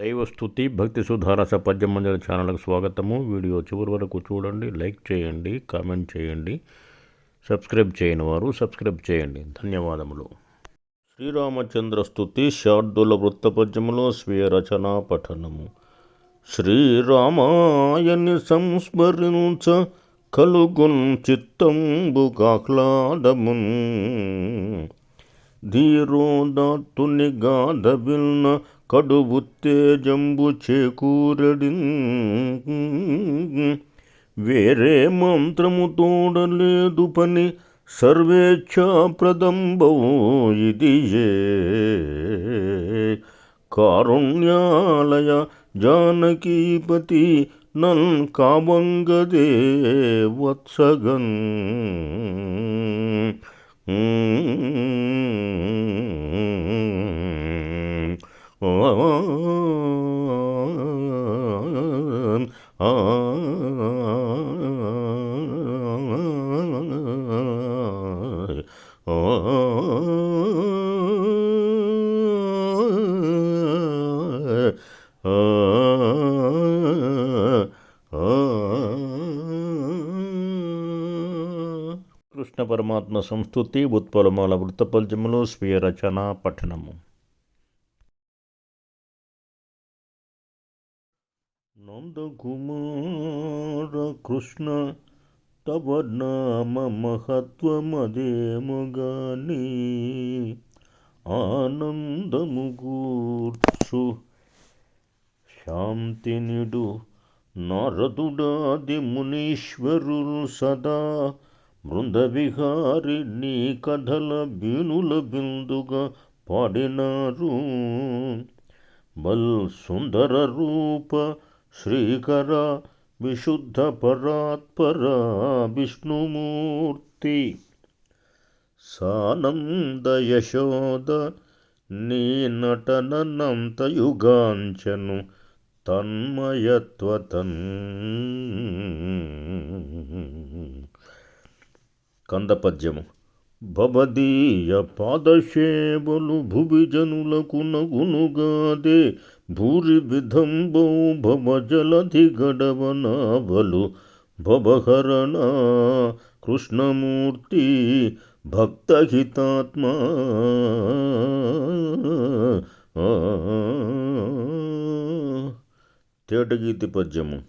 దైవస్థుతి భక్తి సుధారస పద్యం మందిర స్వాగతము. వీడియో చివరి వరకు చూడండి లైక్ చేయండి కామెంట్ చేయండి సబ్స్క్రైబ్ చేయని వారు సబ్స్క్రైబ్ చేయండి. ధన్యవాదములు. శ్రీరామచంద్ర స్థుతి శార్దుల వృత్తపద్యములో స్వీయ రచనా పఠనము. శ్రీరామాయని సంస్మరించ కలుగున్ చిత్తంబు కాహ్లాదమున్. ధీరోదాత్తుని గాధవిల్న కడువుత్తేజంబు చేకూరడిన్ వేరే మంత్రము తోడలేదు పని సర్వేచ్ఛాప్రదంబవు ఇది కారుణ్యాలయ జానకీపతి నన్ కావంగదే వత్సగన్. కృష్ణ పరమాత్మ సంస్థుతి ఉత్పలమాల వృత్తపద్యములో స్వీయ రచన పఠనము. నందకుమార కృష్ణ తవ నామ మహత్వమదేముగాని ఆనందము కూర్చు శాంతినిడు నారదుడాది మునీశ్వరులు సదా బృందవిహారి నీ కథల బీనుల బిందుగా పాడినారు బల్ సుందర రూప శ్రీకర విశుద్ధ పరాత్పర విష్ణుమూర్తి. సానంద యశోద నీ నటనంతయుగాంచను తన్మయత్వతన్. కందపద్యము. భవదీయ పాదశేవలు భువిజనులకు నగునుగాదే. భూరి విధంబో భవ జలధి గడవనాభలు భవహరణ. కృష్ణమూర్తి భక్తహితాత్మా. తేటగీతి పద్యము.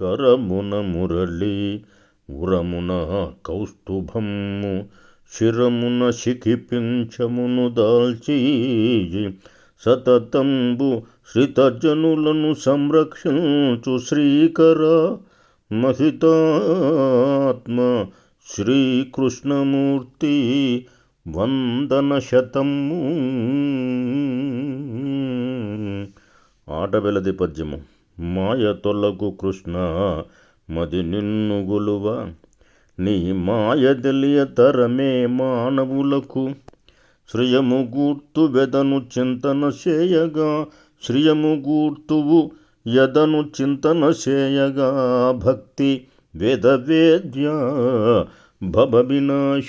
కరమున మురళి ఉరమున కౌస్తుభము. శిరమున శిఖిపించమును దాల్చి సతతంబు శ్రితజనులను సంరక్షించు శ్రీకర మహితాత్మ శ్రీకృష్ణమూర్తి వందన శతము. ఆటవెలది పద్యము. మాయ తొలగు కృష్ణ మది నిన్ను గొలువ నీ మాయ తెలియ తరమే మానవులకు శ్రియము గూర్తు వెదను చింతన చేయగా శ్రియము గూర్తువు యదను చింతన చేయగా భక్తి వేద వేద్య భవ వినాశ.